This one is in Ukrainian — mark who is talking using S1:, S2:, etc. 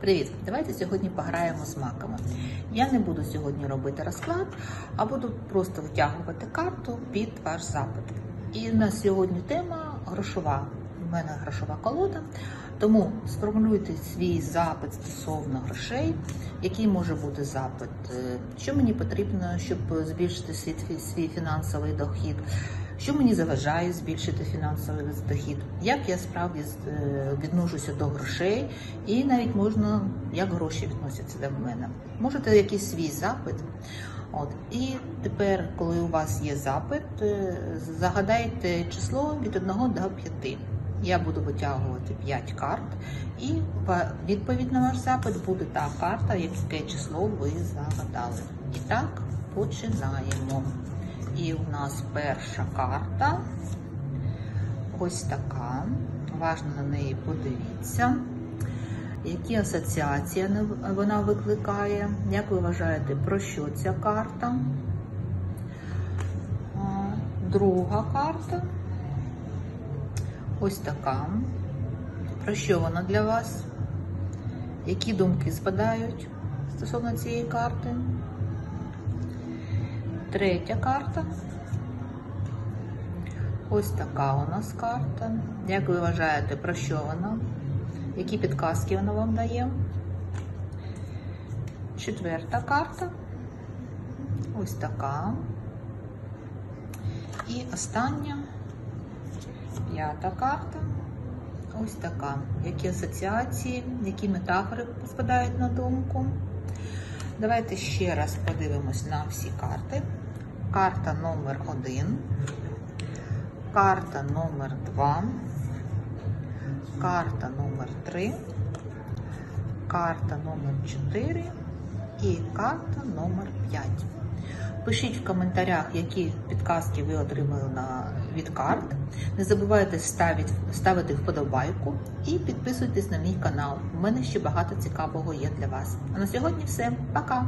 S1: Привіт! Давайте сьогодні пограємо з маками. Я не буду сьогодні робити розклад, а буду просто витягувати карту під ваш запит. І на сьогодні тема грошова. Мене грошова колода. Тому сформулюйте свій запит стосовно грошей, який може бути запит, е, що мені потрібно, щоб збільшити свій, свій фінансовий дохід, що мені заважає збільшити фінансовий дохід, як я справді е, відношуся до грошей, і навіть можна, як гроші відносяться до мене. Можете якийсь свій запит. От і тепер, коли у вас є запит, е, загадайте число від 1 до 5. Я буду витягувати 5 карт, і відповідь на ваш запит буде та карта, яке число ви загадали. І так, починаємо. І у нас перша карта. Ось така. Уважно на неї подивіться. Які асоціації вона викликає? Як ви вважаєте, про що ця карта? Друга карта. Ось така. Про що вона для вас? Які думки спадають стосовно цієї карти? Третя карта. Ось така у нас карта. Як ви вважаєте, про що вона? Які підказки вона вам дає? Четверта карта. Ось така. І остання п'ята карта. Ось така. Які асоціації, які метафори спадають на думку. Давайте ще раз подивимось на всі карти. Карта номер 1, карта номер 2, карта номер 3, карта номер 4 і карта номер 5. Пишіть в коментарях, які підказки ви отримали на, від карт. Не забувайте ставити, ставити вподобайку і підписуйтесь на мій канал. У мене ще багато цікавого є для вас. А на сьогодні все. Пока!